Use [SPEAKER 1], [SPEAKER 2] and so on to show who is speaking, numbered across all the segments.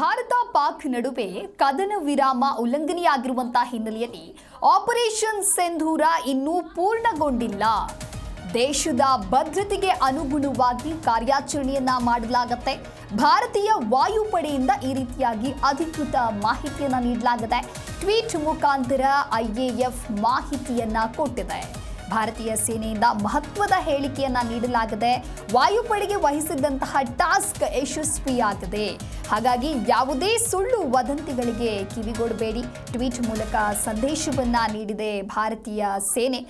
[SPEAKER 1] ಭಾರತ ಪಾಕ್ ನಡುವೆ ಕದನ ವಿರಾಮ ಉಲ್ಲಂಘನೆಯಾಗಿರುವಂತಹ ಹಿನ್ನೆಲೆಯಲ್ಲಿ ಆಪರೇಷನ್ ಸೆಂಧೂರ ಇನ್ನೂ ಪೂರ್ಣಗೊಂಡಿಲ್ಲ. ದೇಶದ ಭದ್ರತೆಗೆ ಅನುಗುಣವಾಗಿ ಕಾರ್ಯಾಚರಣೆಯನ್ನ ಮಾಡಲಾಗತ್ತೆ. ಭಾರತೀಯ ವಾಯುಪಡೆಯಿಂದ ಈ ರೀತಿಯಾಗಿ ಅಧಿಕೃತ ಮಾಹಿತಿಯನ್ನ ನೀಡಲಾಗಿದೆ, ಟ್ವೀಟ್ ಮುಖಾಂತರ ಐಎಎಫ್ ಮಾಹಿತಿಯನ್ನ ಕೊಟ್ಟಿದೆ. ಭಾರತೀಯ ಸೇನೆಯಿಂದ ಮಹತ್ವದ ಹೇಳಿಕೆಯನ್ನ ನೀಡಲಾಗಿದೆ. ವಾಯುಪಡೆಗೆ ವಹಿಸಿದ್ದಂತಹ ಟಾಸ್ಕ್ ಯಶಸ್ವಿಯಾಗಿದೆ. ಹಾಗಾಗಿ ಯಾವುದೇ ಸುಳ್ಳು ವದಂತಿಗಳಿಗೆ ಕಿವಿಗೊಡಬೇಡಿ ಟ್ವೀಟ್ ಮೂಲಕ ಸಂದೇಶವನ್ನ ನೀಡಿದೆ ಭಾರತೀಯ ಸೇನೆ.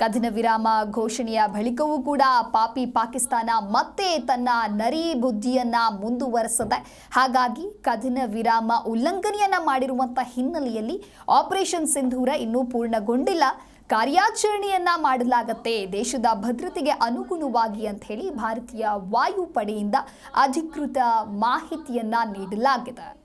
[SPEAKER 1] ಕದನ ವಿರಾಮ ಘೋಷಣೆಯ ಬಳಿಕವೂ ಕೂಡ ಪಾಪಿ ಪಾಕಿಸ್ತಾನ ಮತ್ತೆ ತನ್ನ ನರಿ ಬುದ್ಧಿಯನ್ನ ಮುಂದುವರೆಸದೆ, ಹಾಗಾಗಿ ಕದನ ವಿರಾಮ ಉಲ್ಲಂಘನೆಯನ್ನ ಮಾಡಿರುವಂಥ ಹಿನ್ನೆಲೆಯಲ್ಲಿ ಆಪರೇಷನ್ ಸಿಂಧೂರ ಇನ್ನೂ ಪೂರ್ಣಗೊಂಡಿಲ್ಲ. ಕಾರ್ಯಾಚರಣೆಯನ್ನ ಮಾಡಲಾಗತ್ತೆ ದೇಶದ ಭದ್ರತೆಗೆ ಅನುಗುಣವಾಗಿ ಅಂತ ಹೇಳಿ ಭಾರತೀಯ ವಾಯುಪಡೆಯಿಂದ ಅಧಿಕೃತ ಮಾಹಿತಿಯನ್ನ ನೀಡಲಾಗಿದೆ.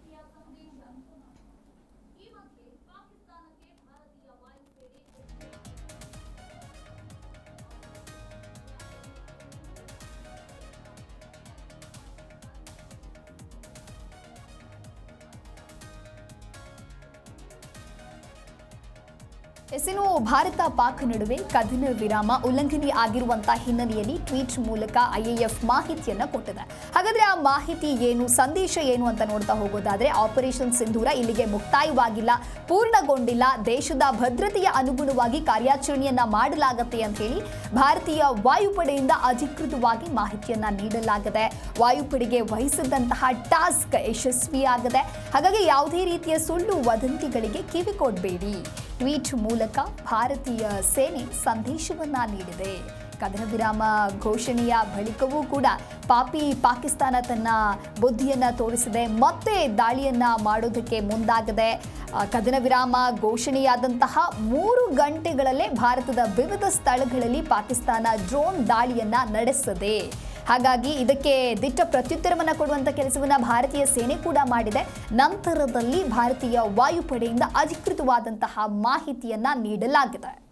[SPEAKER 1] ಎಸಿನು ಭಾರತ ಪಾಕ್ ನಡುವೆ ಕದನ ವಿರಾಮ ಉಲ್ಲಂಘನೆ ಆಗಿರುವಂತಹ ಹಿನ್ನೆಲೆಯಲ್ಲಿ ಟ್ವೀಟ್ ಮೂಲಕ ಐಎಎಫ್ ಮಾಹಿತಿಯನ್ನ ಕೊಟ್ಟಿದೆ. ಹಾಗಾದ್ರೆ ಆ ಮಾಹಿತಿ ಏನು, ಸಂದೇಶ ಏನು ಅಂತ ನೋಡ್ತಾ ಹೋಗೋದಾದ್ರೆ ಆಪರೇಷನ್ ಸಿಂಧೂರ ಇಲ್ಲಿಗೆ ಮುಕ್ತಾಯವಾಗಿಲ್ಲ, ಪೂರ್ಣಗೊಂಡಿಲ್ಲ, ದೇಶದ ಭದ್ರತೆಯ ಅನುಗುಣವಾಗಿ ಕಾರ್ಯಾಚರಣೆಯನ್ನ ಮಾಡಲಾಗತ್ತೆ ಅಂತ ಹೇಳಿ ಭಾರತೀಯ ವಾಯುಪಡೆಯಿಂದ ಅಧಿಕೃತವಾಗಿ ಮಾಹಿತಿಯನ್ನ ನೀಡಲಾಗಿದೆ, ವಾಯುಪಡೆಗೆ ವಹಿಸಿದಂತಹ ಟಾಸ್ಕ್ ಯಶಸ್ವಿಯಾಗಿದೆ, ಹಾಗಾಗಿ ಯಾವುದೇ ರೀತಿಯ ಸುಳ್ಳು ವದಂತಿಗಳಿಗೆ ಕಿವಿ ಕೊಡಬೇಡಿ ಟ್ವೀಟ್ ಮೂಲಕ ಭಾರತೀಯ ಸೇನೆ ಸಂದೇಶವನ್ನ ನೀಡಿದೆ. ಕದನ ವಿರಾಮ ಘೋಷಣೆಯ ಬಳಿಕವೂ ಕೂಡ ಪಾಪಿ ಪಾಕಿಸ್ತಾನ ತನ್ನ ಬುದ್ಧಿಯನ್ನ ತೋರಿಸಿದೆ. ಮತ್ತೆ ದಾಳಿಯನ್ನ ಮಾಡೋದಕ್ಕೆ ಮುಂದಾಗದೆ. ಕದನ ವಿರಾಮ ಘೋಷಣೆಯಾದಂತಹ ಮೂರು ಗಂಟೆಗಳಲ್ಲೇ ಭಾರತದ ವಿವಿಧ ಸ್ಥಳಗಳಲ್ಲಿ ಪಾಕಿಸ್ತಾನ ಡ್ರೋನ್ ದಾಳಿಯನ್ನ ನಡೆಸಿದೆ. ಹಾಗಾಗಿ ಇದಕ್ಕೆ ದಿಟ್ಟ ಪ್ರತ್ಯುತ್ತರವನ್ನು ಕೊಡುವಂಥ ಕೆಲಸವನ್ನ ಭಾರತೀಯ ಸೇನೆ ಕೂಡ ಮಾಡಿದೆ. ನಂತರದಲ್ಲಿ ಭಾರತೀಯ ವಾಯುಪಡೆಯಿಂದ ಅಧಿಕೃತವಾದಂತಹ ಮಾಹಿತಿಯನ್ನ ನೀಡಲಾಗಿದೆ.